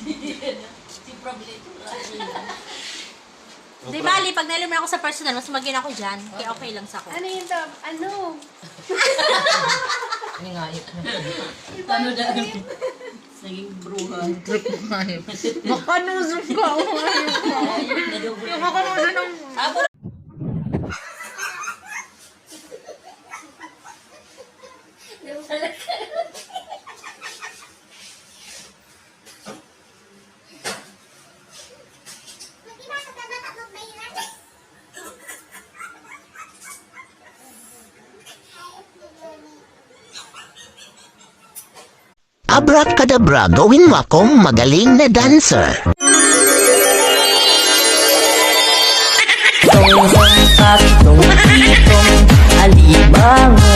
si Problema. Di bali, pag nalaman ako sa personal, mas magin ako dyan. Kaya okay lang sa ako. Ano yun to? Ano? Ano nga yun? Ano dahil? Naging bruha. Makanusok ka. Makanusok ng... Abo Abracadabra, gawin mo akong magaling na dancer. Tong itong alimango sa